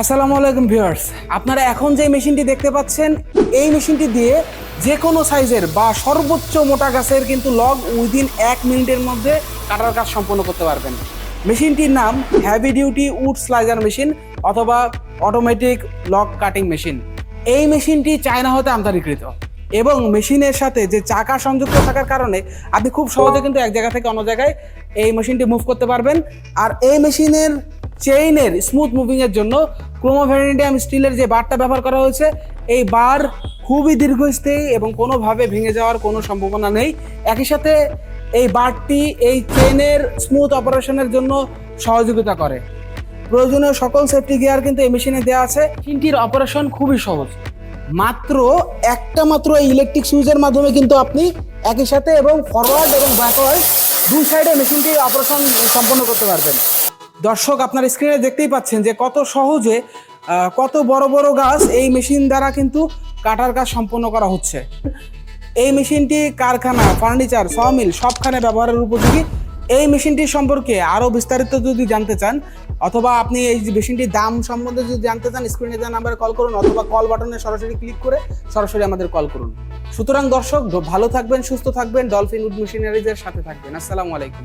আসসালামু আলাইকুম ভিউয়ার্স। আপনারা এখন যে মেশিনটি দেখতে পাচ্ছেন, এই মেশিনটি দিয়ে যে কোনো সাইজের বা সর্বোচ্চ মোটা গাছের কিন্তু লগ উইদিন এক মিনিটের মধ্যে কাটার কাজ সম্পন্ন করতে পারবেন। মেশিনটির নাম heavy duty wood slicer machine অথবা অটোমেটিক লগ কাটিং মেশিন এই মেশিনটি চায়না হতে আমদানিকৃত এবং মেশিনের সাথে যে চাকা সংযুক্ত থাকার কারণে আপনি খুব সহজে কিন্তু এক জায়গা থেকে অন্য জায়গায় এই মেশিনটি মুভ করতে পারবেন। আর এই মেশিনের চেইনের স্মুথ মুভিংয়ের জন্য ক্রোমোভ্যারিডিয়াম স্টিলের যে বারটা ব্যবহার করা হয়েছে, এই বার খুবই দীর্ঘস্থায়ী এবং কোনোভাবে ভেঙে যাওয়ার কোনো সম্ভাবনা নেই। একই সাথে এই বারটি এই চেইনের স্মুথ অপারেশনের জন্য সহযোগিতা করে। প্রয়োজনীয় সকল সেফটি গিয়ার কিন্তু এই মেশিনে দেওয়া আছে। মেশিনটির অপারেশন খুবই সহজ। মাত্র একটা মাত্র এই ইলেকট্রিক সুইচের মাধ্যমে কিন্তু আপনি একই সাথে এবং ফরওয়ার্ড এবং ব্যাকওয়ার্ড দুই সাইডে মেশিনটি অপারেশন সম্পন্ন করতে পারবেন। দর্শক আপনার স্ক্রিনে দেখতেই পাচ্ছেন যে কত সহজে কত বড় বড় গাছ এই মেশিন দ্বারা কিন্তু কাটার কাজ সম্পন্ন করা হচ্ছে। এই মেশিনটি কারখানা ফার্নিচার সমিল সবখানে ব্যবহারের উপযোগী। এই মেশিনটি সম্পর্কে আরও বিস্তারিত যদি জানতে চান, অথবা আপনি এই মেশিনটির দাম সম্বন্ধে যদি জানতে চান স্ক্রিনে দেওয়া নাম্বারে কল করুন, অথবা কল বাটনে সরাসরি ক্লিক করে সরাসরি আমাদের কল করুন। সুতরাং দর্শক, ভালো থাকবেন, সুস্থ থাকবেন ডলফিন উড মেশিনারিজের সাথে থাকবেন। আসসালামু আলাইকুম।